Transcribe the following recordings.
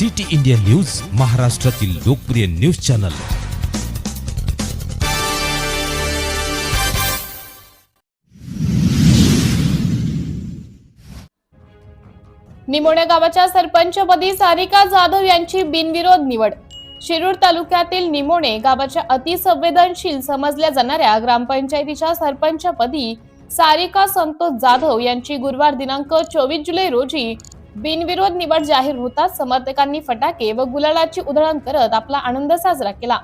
City India news महाराष्ट्रातील लोकप्रिय news channel. निमोण्या गावाच्या सरपंचपदी सारिका जाधव यांची बिनविरोध निवड. शिरूर तालुक्यातील निमोणे गावाच्या अतिसंवेदनशील समजल्या जाणाऱ्या ग्रामपंचायतीच्या सरपंचपदी सारिका संतोष जाधव यांची गुरुवार दिनांक चोवीस जुलै रोजी बिनविरोध निवड जाहीर होताच समर्थकांनी फटाके व गुलालाची उधळण करत आपला आनंद साजरा केला.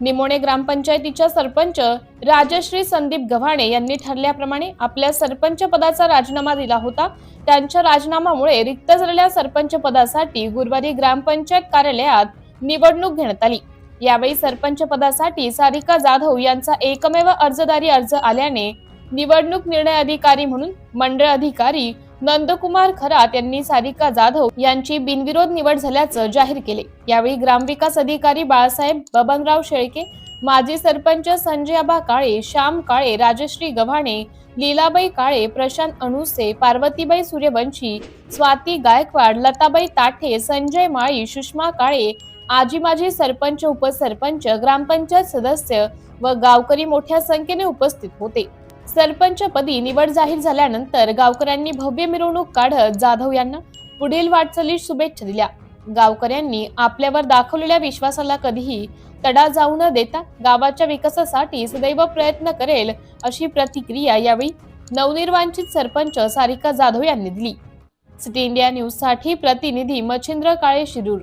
निमोणे ग्रामपंचायतीच्या सरपंच राजश्री संदीप गव्हाणे यांनी ठरल्याप्रमाणे आपल्या सरपंच पदाचा राजीनामा दिला होता. त्यांच्या राजीनाम्यामुळे रिक्त झालेल्या सरपंच पदासाठी गुरुवारी ग्रामपंचायत कार्यालयात निवडणूक घेण्यात आली. यावेळी सरपंच पदासाठी सारिका जाधव यांचा एकमेव अर्जदारी अर्ज आल्याने निवडणूक निर्णय अधिकारी म्हणून मंडळ अधिकारी नंदकुमार खरात यांनी सारिका जाधव यांची बिनविरोध निवड झाल्याचं जाहीर केले. यावेळी ग्रामविकास अधिकारी बाळासाहेब बबनराव शेळके माजी सरपंच संजयाबा काळे श्याम काळे राजश्री गव्हाणे लीलाबाई काळे प्रशांत अणुसे पार्वतीबाई सूर्यवंशी स्वाती गायकवाड लताबाई ताठे संजय माळी सुषमा काळे आजी माजी सरपंच उपसरपंच ग्रामपंचायत सदस्य व गावकरी मोठ्या संख्येने उपस्थित होते. सरपंचपदी निवड जाहीर झाल्यानंतर गावकऱ्यांनी भव्य मिरवणूक काढत जाधव यांना पुढील वाटचालीस शुभेच्छा दिल्या. गावकऱ्यांनी आपल्यावर दाखवलेल्या विश्वासाला कधीही तडा जाऊ न देता गावाच्या विकासासाठी सदैव प्रयत्न करेल अशी प्रतिक्रिया यावेळी नवनिर्वांचित सरपंच सारिका जाधव यांनी दिली. सिटी इंडिया न्यूजसाठी प्रतिनिधी मच्छिंद्र काळे शिरूर.